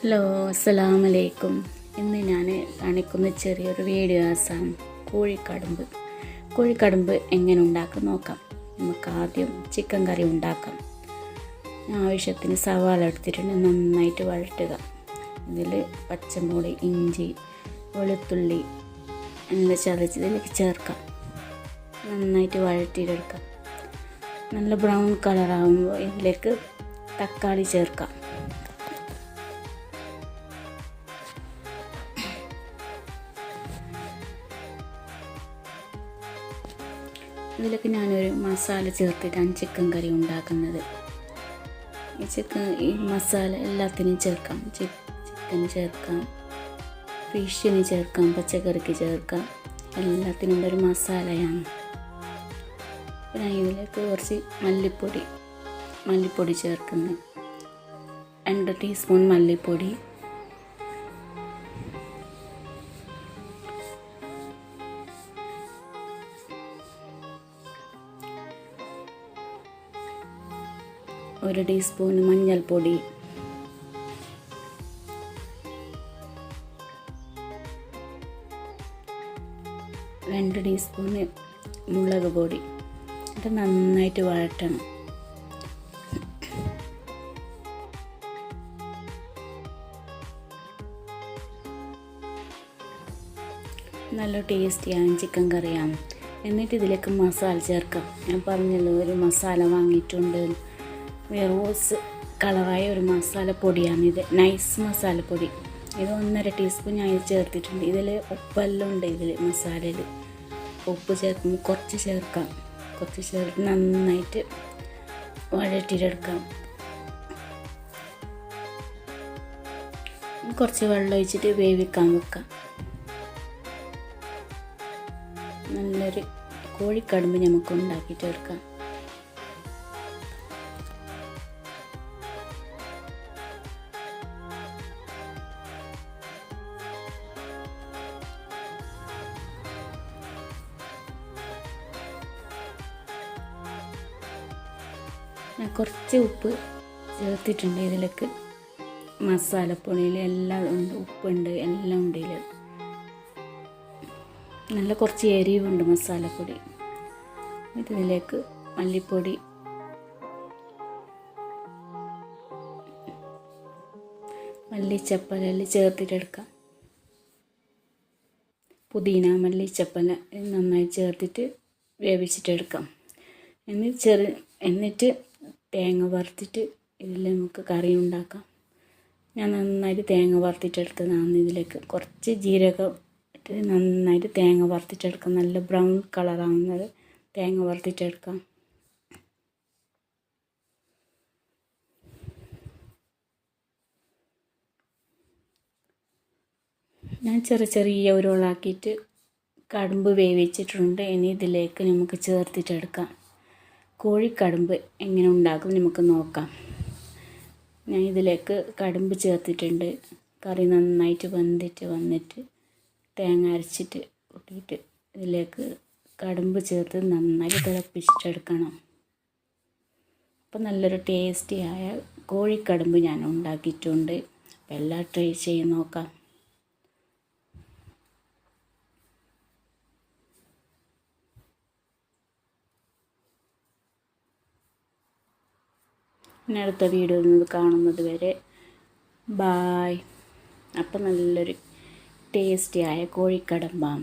Hello അസ്സലാമു അലൈക്കും ഇന്ന് ഞാൻ കാണിക്കുന്ന ചെറിയൊരു വീഡിയോസാണ് കോഴിക്കടുമ്പ്. കോഴിക്കടുമ്പ് എങ്ങനെ ഉണ്ടാക്കാൻ നോക്കാം. നമുക്ക് ആദ്യം ചിക്കൻ കറി ഉണ്ടാക്കാം. ആവശ്യത്തിന് സവാള എടുത്തിട്ടുണ്ട് നന്നായിട്ട് വഴറ്റുക. ഇതിൽ പച്ചമുളക് ഇഞ്ചി വെളുത്തുള്ളി എല്ലാം ചതച്ച് ഇതിലേക്ക് ചേർക്കാം. നന്നായിട്ട് വഴറ്റിയിട്ടെടുക്കാം നല്ല ബ്രൗൺ കളറാകുമ്പോൾ ഇതിലേക്ക് തക്കാളി ചേർക്കാം. ഇതിലേക്ക് ഞാനൊരു മസാല ചേർത്തിട്ടാണ് ചിക്കൻ കറി ഉണ്ടാക്കുന്നത്. ഈ ചിക്കൻ ഈ മസാല എല്ലാത്തിനും ചേർക്കാം. ചിക്കൻ ചേർക്കാം. ഫിഷിന് ചേർക്കാം പച്ചക്കറിക്ക് ചേർക്കാം. എല്ലാത്തിനും ഒരു മസാലയാണ്. പിന്നെ ഇതിലേക്ക് കുറച്ച് മല്ലിപ്പൊടി മല്ലിപ്പൊടി ചേർക്കുന്നു. രണ്ട് ടീസ്പൂൺ മല്ലിപ്പൊടി. ഒരു ടീസ്പൂൺ മഞ്ഞൾപ്പൊടി. രണ്ട് ടീസ്പൂൺ മുളക് പൊടി. ഇത് നന്നായിട്ട് വഴറ്റണം. നല്ല ടേസ്റ്റിയാണ് ചിക്കൻ കറിയാണ്. എന്നിട്ട് ഇതിലേക്ക് മസാല ചേർക്കാം. ഞാൻ പറഞ്ഞല്ലോ ഒരു മസാല വാങ്ങിയിട്ടുണ്ട്. റോസ് കളറായ ഒരു മസാല പൊടിയാണ് ഇത്. നൈസ് മസാലപ്പൊടി ഇത് ഒന്നര ടീസ്പൂൺ ഞാൻ ഇത് ചേർത്തിട്ടുണ്ട്. ഇതിൽ ഉപ്പെല്ലാം ഉണ്ട് ഇതിൽ മസാലയിൽ ഉപ്പ് ചേർക്കുമ്പോൾ കുറച്ച് ചേർക്കാം. കുറച്ച് ചേർത്ത് നന്നായിട്ട് വഴറ്റിയിട്ടെടുക്കാം കുറച്ച് വെള്ളം ഒഴിച്ചിട്ട് വേവിക്കാൻ വെക്കാം. നല്ലൊരു കോഴിക്കടുമ്പ് നമുക്ക് ഉണ്ടാക്കിയിട്ട് എടുക്കാം. ഞാൻ കുറച്ച് ഉപ്പ് ചേർത്തിട്ടുണ്ട് ഇതിലേക്ക്. മസാലപ്പൊടിയിൽ എല്ലാം ഉണ്ട് ഉപ്പുണ്ട് എല്ലാം ഉണ്ട് ഇതിൽ നല്ല കുറച്ച് എരിവുണ്ട് മസാലപ്പൊടി. ഇതിലേക്ക് മല്ലിപ്പൊടി. മല്ലിച്ചപ്പല ചേർത്തിട്ടെടുക്കാം. പുതിന മല്ലിച്ചപ്പല നന്നായി ചേർത്തിട്ട് വേവിച്ചിട്ടെടുക്കാം. എന്നിട്ട് ചെറു എന്നിട്ട് തേങ്ങ വറുത്തിട്ട് ഇതിൽ നമുക്ക് കറി ഉണ്ടാക്കാം. ഞാൻ നന്നായിട്ട് തേങ്ങ വറുത്തിട്ടെടുത്തതാണ് ഇതിലേക്ക് കുറച്ച് ജീരകം ഇട്ട് നന്നായിട്ട് തേങ്ങ വറുത്തിട്ടെടുക്കാം. നല്ല ബ്രൗൺ കളറാകുന്നത് തേങ്ങ വറുത്തിട്ടെടുക്കാം. ഞാൻ ചെറിയ ചെറിയ ഉരുളാക്കിയിട്ട് കടുമ്പ് വേവിച്ചിട്ടുണ്ട്. ഇനി ഇതിലേക്ക് നമുക്ക് ചേർത്തിട്ടെടുക്കാം. കോഴിക്കടുമ്പ് എങ്ങനെ ഉണ്ടാക്കും നമുക്ക് നോക്കാം. ഞാൻ ഇതിലേക്ക് കടുമ്പ് ചേർത്തിട്ടുണ്ട്. കറി നന്നായിട്ട് വെന്തിട്ട് വന്നിട്ട് തേങ്ങ അരച്ചിട്ട് കൂട്ടിയിട്ട് ഇതിലേക്ക് കടുമ്പ് ചേർത്ത് നന്നായി തിളപ്പിച്ചിട്ടെടുക്കണം അപ്പോൾ നല്ലൊരു ടേസ്റ്റിയായ കോഴിക്കടുമ്പ് ഞാൻ ഉണ്ടാക്കിയിട്ടുണ്ട്. അപ്പോൾ എല്ലാം ട്രൈ ചെയ്ത് നോക്കാം. ഇനി അടുത്ത വീഡിയോയിൽ കാണുന്നത് വരെ ബായ് അപ്പം നല്ലൊരു ടേസ്റ്റിയായ കോഴിക്കടമ്പാം.